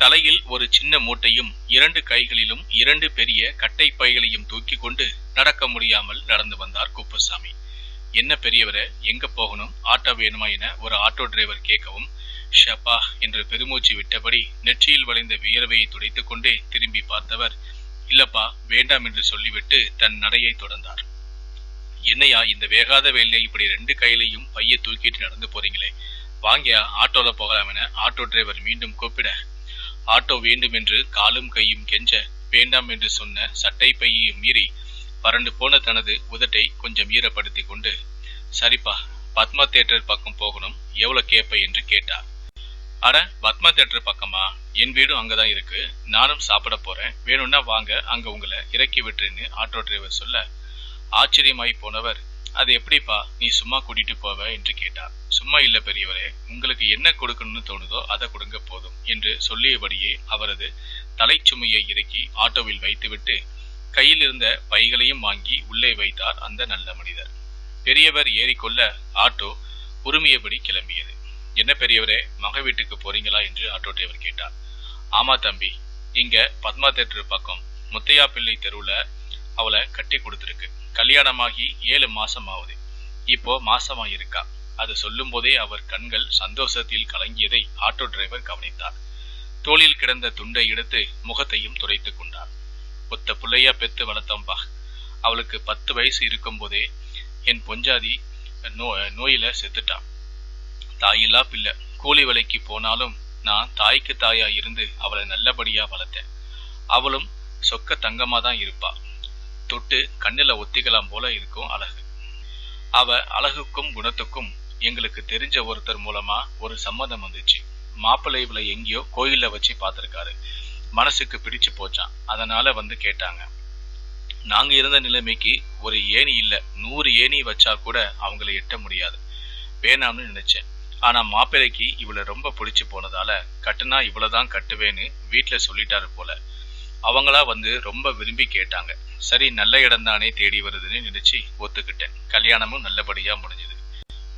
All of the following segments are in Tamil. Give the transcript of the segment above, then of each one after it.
தலையில் ஒரு சின்ன மூட்டையும் இரண்டு கைகளிலும் இரண்டு பெரிய கட்டை பைகளையும் தூக்கி கொண்டு நடக்க முடியாமல் நடந்து வந்தார் குப்புசாமி. என்ன பெரியவரே எங்க போகணும்? ஆட்டோ வேணுமா என ஒரு ஆட்டோ டிரைவர் கேட்கவும் ஷப்பா என்று பெருமூச்சு விட்டபடி நெற்றியில் வளைந்த வியர்வையை துடைத்துக் கொண்டே திரும்பி பார்த்தவர் இல்லப்பா வேண்டாம் என்று சொல்லிவிட்டு தன் நடையை தொடர்ந்தார். என்னையா இந்த வேகாத வேலையை இப்படி ரெண்டு கையிலையும் பைய தூக்கிட்டு நடந்து போறீங்களே? வாங்கியா ஆட்டோல போகலாம் என ஆட்டோ டிரைவர் மீண்டும் கூப்பிட ஆட்டோ வேண்டும் என்று காலும் கையும் கெஞ்ச வேண்டாம் என்று சொன்ன சட்டை பையையும் மீறி வறண்டு போன தனது உதட்டை கொஞ்சம் ஈரப்படுத்தி கொண்டு சரிப்பா பத்மா தேட்டர் பக்கம் போகணும் எவ்வளவு கேப்ப என்று கேட்டார். அட பத்மா தேட்டர் பக்கமா? என் வீடும் அங்கதான் இருக்கு நானும் சாப்பிட போறேன் வேணும்னா வாங்க அங்க உங்களை இறக்கி விட்டுறேன்னு ஆட்டோ டிரைவர் சொல்ல ஆச்சரியமாய் போனவர் அது எப்படிப்பா நீ சும்மா கூட்டிட்டு போவ என்று கேட்டார் சும்மா இல்ல பெரியவரே உங்களுக்கு என்ன கொடுக்கணும்னு தோணுதோ அதை கொடுங்க போதும் என்று சொல்லியபடியே அவரது தலைச்சுமையை இறக்கி ஆட்டோவில் வைத்துவிட்டு கையில் இருந்த பைகளையும் வாங்கி உள்ளே வைத்தார் அந்த நல்ல மனிதர். பெரியவர் ஏறிக்கொள்ள ஆட்டோ உரிமையபடி கிளம்பியது. என்ன பெரியவரே மக வீட்டுக்கு போறீங்களா? என்று ஆட்டோ டிரைவர் கேட்டார். ஆமா தம்பி இங்க பத்மா தேட்டர் பக்கம் முத்தையா பிள்ளை தெருவுல அவளை கட்டி கொடுத்துருக்கு. கல்யாணமாகி ஏழு மாசம் ஆகுது இப்போ மாசமா இருக்கா அது சொல்லும் போதே அவர் கண்கள் சந்தோஷத்தில் கலங்கியதை ஆட்டோ டிரைவர் கவனித்தார். தோளில் கிடந்த துண்டை எடுத்து முகத்தையும் துடைத்துக் கொண்டார். ஒத்த புள்ளையா பெத்து வளர்த்தம்பா அவளுக்கு பத்து வயசு இருக்கும் போதே என் பொஞ்சாதி நோ நோயில செத்துட்டான் தாயில்லா பிள்ளை. கூலி வேலைக்கு போனாலும் நான் தாய்க்கு தாயா இருந்து அவளை நல்லபடியா வளர்த்தேன். அவளும் சொக்க தங்கமா தான் இருப்பா. தொட்டு கண்ணில் ஒத்திக்கலாம் போல இருக்கும் அழகு. அவ அழகுக்கும் குணத்துக்கும் எங்களுக்கு தெரிஞ்ச ஒருத்தர் மூலமா ஒரு சம்மதம் வந்துச்சு. மாப்பிள்ளை இவளை எங்கேயோ கோயில்ல வச்சு பார்த்துருக்காரு. மனசுக்கு பிடிச்சு போச்சான் அதனால வந்து கேட்டாங்க. நாங்க இருந்த நிலைமைக்கு ஒரு ஏணி இல்ல நூறு ஏணி வச்சா கூட அவங்கள எட்ட முடியாது. வேணாம்னு நினைச்சேன். ஆனா மாப்பிள்ளைக்கு இவளை ரொம்ப பிடிச்சு போனதால கட்டுனா இவ்வளவுதான் கட்டுவேன்னு வீட்டுல சொல்லிட்டாரு போல. அவங்களா வந்து ரொம்ப விரும்பி கேட்டாங்க. சரி நல்ல இடம் தானே தேடி வருதுன்னு நினைச்சு ஒத்துக்கிட்டேன். கல்யாணமும் நல்லபடியா முடிஞ்சது.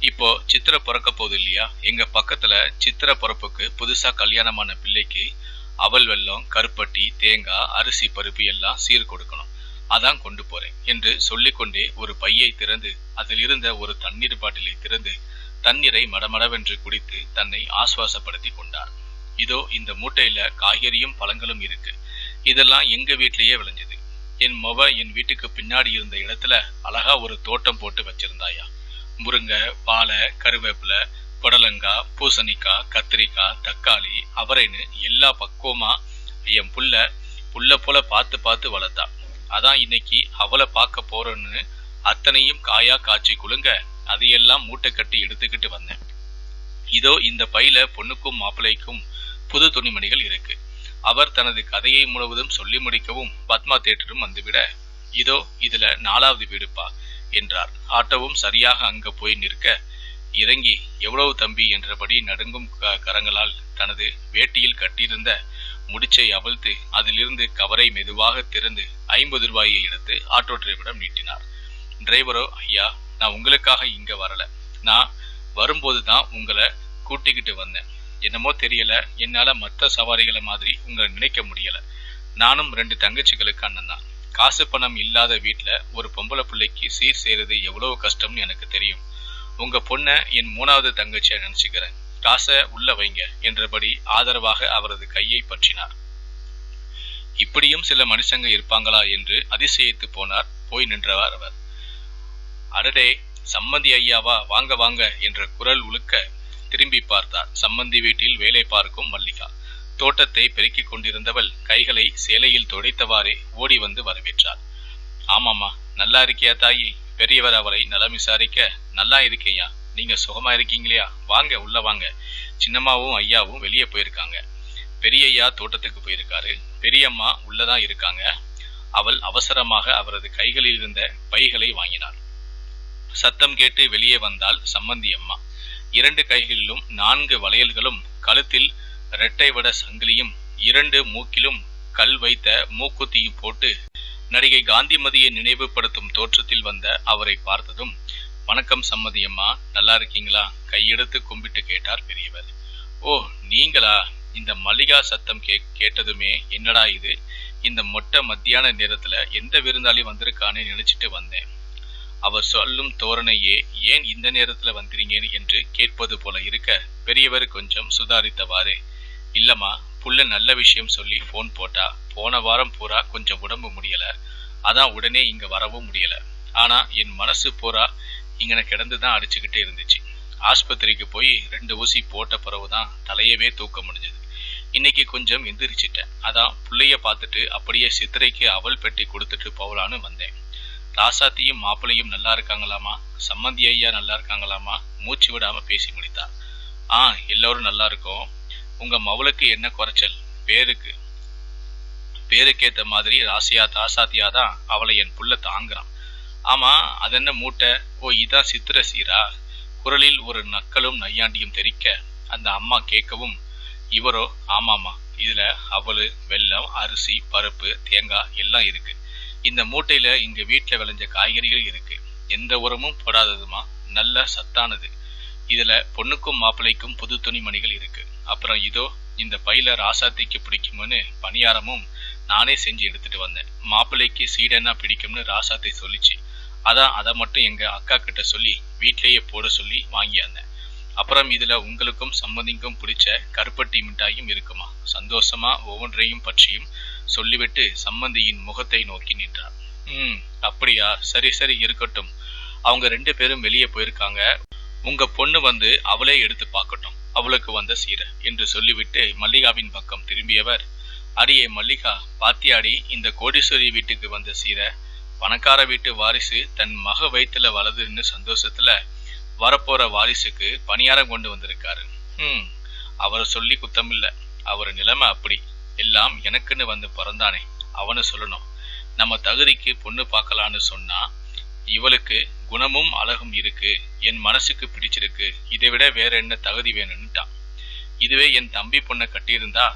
இப்போ சித்திரை பிறக்க போகுது இல்லையா? எங்க பக்கத்துல சித்திர பிறப்புக்கு புதுசா கல்யாணமான பிள்ளைக்கு அவல் வெல்லம் கருப்பட்டி தேங்காய் அரிசி பருப்பு எல்லாம் சீர் கொடுக்கணும். அதான் கொண்டு போறேன் என்று சொல்லிக்கொண்டே ஒரு பையை திறந்து அதில் இருந்த ஒரு தண்ணீர் பாட்டிலை திறந்து தண்ணீரை மடமடவென்று குடித்து தன்னை ஆசுவாசப்படுத்தி கொண்டார். இதோ இந்த மூட்டையில காய்கறியும் பழங்களும் இருக்கு. இதெல்லாம் எங்க வீட்டிலேயே விளைஞ்சது. என் மொவ என் வீட்டுக்கு பின்னாடி இருந்த இடத்துல அழகா ஒரு தோட்டம் போட்டு வச்சிருந்தாயா. முருங்கை பாலை கருவேப்பிலை புடலங்காய் பூசணிக்காய் கத்திரிக்காய் தக்காளி அவரைன்னு எல்லா பக்குவமா என் புள்ள புள்ள போல பார்த்து பார்த்து வளர்த்தா. அதான் இன்னைக்கு அவளை பார்க்க போறேன்னு அத்தனையும் காயா காய்ச்சி குலுங்க அதையெல்லாம் மூட்டை கட்டி எடுத்துக்கிட்டு வந்தேன். இதோ இந்த பையில பொண்ணுக்கும் மாப்பிள்ளைக்கும் புது துணிமணிகள் இருக்கு. அவர் தனது கதையை முழுவதும் சொல்லி முடிக்கவும் பத்மா தேட்டரும் வந்துவிட இதோ இதுல நாலாவது வீடுப்பா என்றார். ஆட்டோவும் சரியாக அங்க போய் நிற்க இறங்கி எவ்வளவு தம்பி? என்றபடி நடுங்கும் க- கரங்களால் தனது வேட்டியில் கட்டியிருந்த முடிச்சை அவிழ்த்து அதிலிருந்து கவரை மெதுவாக திறந்து ஐம்பது ரூபாயை எடுத்து ஆட்டோ டிரைவரிடம் நீட்டினார். டிரைவரோ ஐயா நான் உங்களுக்காக இங்க வரல. நான் வரும்போது தான் உங்களை கூட்டிக்கிட்டு வந்தேன். என்னமோ தெரியல. என்னால மற்ற சவாரிகளை மாதிரி உங்களை நினைக்க முடியல. நானும் ரெண்டு தங்கச்சிகளுக்கு அண்ணன் தான். காசு பணம் இல்லாத வீட்டுல ஒரு பொம்பளை பிள்ளைக்கு சீர் செய்யறது எவ்வளவு கஷ்டம்னு எனக்கு தெரியும். உங்க பொண்ணை என் மூணாவது தங்கச்சியா நினைச்சுக்கிறேன். காசை உள்ள வைங்க என்றபடி ஆதரவாக அவரது கையை பற்றினார். இப்படியும் சில மனுஷங்க இருப்பாங்களா என்று அதிசயித்து போனார். போய் நின்றவர் அவர். அடடே சம்மந்தி ஐயாவா வாங்க வாங்க என்ற குரல் உழுக்க திரும்பி பார்த்தார். சம்மந்தி வீட்டில் வேலை பார்க்கும் மல்லிகா. தோட்டத்தை பெருக்கிக் கொண்டிருந்தவள் கைகளை சேலையில் துடைத்தவாறே ஓடி வந்து வரவேற்றார் ஆமாம்மா நல்லா இருக்கியா தாயி? பெரியவர் அவரை நலம் விசாரிக்க நல்லா இருக்கேயா நீங்க சுகமா இருக்கீங்களா வாங்க உள்ள வாங்க. சின்னம்மாவும் ஐயாவும் வெளியே போயிருக்காங்க. பெரியய்யா தோட்டத்துக்கு போயிருக்காரு. பெரியம்மா உள்ளதான் இருக்காங்க. அவள் அவசரமாக அவரது கைகளில் இருந்த பைகளை வாங்கினாள். சத்தம் கேட்டு வெளியே வந்தால் சம்மந்தி அம்மா. இரண்டு கைகளிலும் நான்கு வளையல்களும் கழுத்தில் இரட்டை வட சங்கிலியும் இரண்டு மூக்கிலும் கல் வைத்த மூக்குத்தியும் போட்டு நடிகை காந்திமதியை நினைவுபடுத்தும் தோற்றத்தில் வந்த அவரை பார்த்ததும் வணக்கம் சம்மதியம்மா நல்லா இருக்கீங்களா? கையெடுத்து கும்பிட்டு கேட்டார் பெரியவர். ஓ நீங்களா? இந்த மல்லிகா சத்தம் கே கேட்டதுமே என்னடா இது? இந்த மொட்டை மத்தியான நேரத்துல எந்த விருந்தாளி வந்திருக்கான்னு நினைச்சிட்டு வந்தேன். அவர் சொல்லும் தோரணையே ஏன் இந்த நேரத்துல வந்துறீங்கன்னு என்று கேட்பது போல இருக்க பெரியவர் கொஞ்சம் சுதாரித்தவாறு. இல்லம்மா புள்ள நல்ல விஷயம் சொல்லி ஃபோன் போட்டா போன வாரம் பூரா கொஞ்சம் உடம்பு முடியல. அதான் உடனே இங்க வரவும் முடியல. ஆனா என் மனசு பூரா இங்கன கிடந்து தான் அடிச்சுக்கிட்டே இருந்துச்சு. ஆஸ்பத்திரிக்கு போய் ரெண்டு ஊசி போட்ட பிறகுதான் தலையவே தூக்க முடிஞ்சது. இன்னைக்கு கொஞ்சம் எந்திரிச்சிட்டேன். அதான் புள்ளைய பார்த்துட்டு அப்படியே சித்திரைக்கு அவல் பெட்டி கொடுத்துட்டு போகலான்னு வந்தேன். ராசாத்தியும் மாப்பிள்ளையும் நல்லா இருக்காங்களாமா? சம்மந்தி ஐயா நல்லா இருக்காங்களாமா? மூச்சு விடாம பேசி முடித்தார் ஆ எல்லோரும் நல்லா இருக்கோம். உங்க மவளுக்கு என்ன குறைச்சல்? பேருக்கு. பேருக்கேத்த மாதிரி ராசியா தாசாத்தியா தான் அவளை என் புள்ள தாங்குறான். ஆமா அதென்ன மூட்டை? ஓ இதான் சித்திர சீரா. குரலில் ஒரு நக்கலும் நையாண்டியும் தெரிக்க அந்த அம்மா கேட்கவும் இவரோ ஆமாமா இதுல அவளு வெல்லம் அரிசி பருப்பு தேங்காய் எல்லாம் இருக்கு. இந்த மூட்டையில இங்க வீட்டுல விளைஞ்ச காய்கறிகள் இருக்கு. எந்த உரமும் போடாததுமா? நல்ல சத்தானது. இதுல பொண்ணுக்கும் மாப்பிள்ளைக்கும் புது துணிமணிகள் இருக்கு. அப்புறம் இதோ இந்த பையில ராசாத்திக்கு பிடிக்கும்னு பணியாரமும் நானே செஞ்சு எடுத்துட்டு வந்தேன். மாப்பிள்ளைக்கு சீடனா பிடிக்கும்னு ராசாத்தை சொல்லிச்சு. அதான் அதை மட்டும் எங்க அக்கா கிட்ட சொல்லி வீட்லயே போட சொல்லி வாங்கியாந்தேன் அப்புறம் இதுல உங்களுக்கும் சம்மதிக்கும் பிடிச்ச கருப்பட்டி மிட்டாயும் இருக்குமா? சந்தோஷமா ஒவ்வொன்றையும் பற்றியும் சொல்லிவிட்டு சம்மந்தியின் முகத்தை நோக்கி நின்றார். ம் அப்படியா? சரி சரி இருக்கட்டும். அவங்க ரெண்டு பேரும் வெளியே போயிருக்காங்க. உங்க பொண்ணு வந்து அவளே எடுத்து பார்க்கட்டும். அவளுக்கு வந்த சீரை என்று சொல்லிவிட்டு மல்லிகாவின் பக்கம் திரும்பியவர். அடியே மல்லிகா பாத்தியாடி இந்த கோடீஸ்வரி வீட்டுக்கு வந்த சீரை. பணக்கார வீட்டு வாரிசு தன் மக வயிற்றுல வலதுன்னு சந்தோஷத்துல வரப்போற வாரிசுக்கு பணியாரம் கொண்டு வந்திருக்காரு. ம் அவரை சொல்லி குத்தமில்ல. அவர் நிலைமை அப்படி. எல்லாம் எனக்குன்னு வந்து பிறந்தானே அவனு சொல்லணும். நம்ம தகுதிக்கு பொண்ணு பார்க்கலான்னு சொன்னா இவளுக்கு குணமும் அழகும் இருக்கு என் மனசுக்கு பிடிச்சிருக்கு இதை விட வேற என்ன தகுதி வேணும்னுட்டான். இதுவே என் தம்பி பொண்ணை கட்டியிருந்தா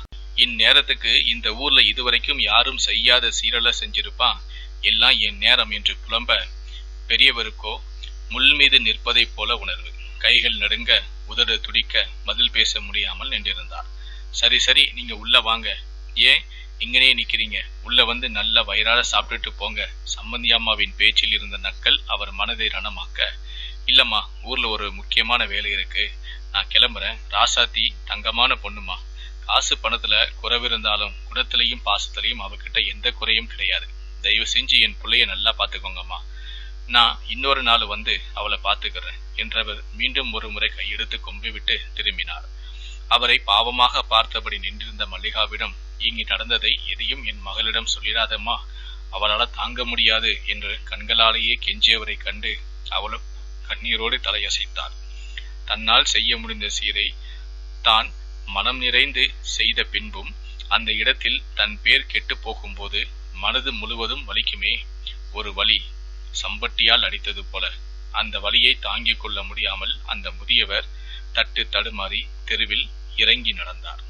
இந்நேரத்துக்கு இந்த ஊர்ல இதுவரைக்கும் யாரும் செய்யாத சீரலை செஞ்சிருப்பான். எல்லாம் என் நேரம் என்று புலம்ப பெரியவருக்கோ முள் மீது நிற்பதைப் போல உணர்வு. கைகள் நடுங்க உதடு துடிக்க பதில் பேச முடியாமல் நின்றிருந்தார். சரி சரி நீங்க உள்ள வாங்க ஏன் இங்கனே நிக்கிறீங்க? உள்ள வந்து நல்ல வயிறார சாப்பிட்டுட்டு போங்க. சம்பந்தி அம்மாவின் பேச்சில் இருந்த நக்கல் அவர் மனதை ரணமாக்க. இல்லம்மா ஊர்ல ஒரு முக்கியமான வேலை இருக்கு. நான் கிளம்புறேன். ராசாத்தி தங்கமான பொண்ணுமா. காசு பணத்துல குறைவிருந்தாலும் குணத்திலையும் பாசத்திலையும் அவகிட்ட எந்த குறையும் கிடையாது. தயவு செஞ்சு என் பிள்ளைய நல்லா பாத்துக்கோங்கம்மா நான் இன்னொரு நாள் வந்து அவளை பார்த்துக்கிறேன் என்றவர் மீண்டும் ஒரு முறை கையெடுத்து கொம்பி விட்டு திரும்பினார். அவரை பாவமாக பார்த்தபடி நின்றிருந்த மல்லிகாவிடம் இங்கு நடந்ததை எதையும் என் மகளிடம் சொல்லிடாதம்மா அவளால் தாங்க முடியாது என்று கண்களாலேயே கெஞ்சியவரை கண்டு அவளும் கண்ணீரோடு தலையசைத்தாள். தன்னால் செய்ய முடிந்த சீரை தான் மனம் நிறைந்து செய்த பின்பும் அந்த இடத்தில் தன் பேர் கெட்டு போகும்போது மனது முழுவதும் வலிக்குமே. ஒரு வலி சம்பட்டியால் அடித்தது போல. அந்த வலியை தாங்கிக் கொள்ள முடியாமல் அந்த முதியவர் தட்டு தடுமாறி தெருவில் இறங்கி நடந்தார்.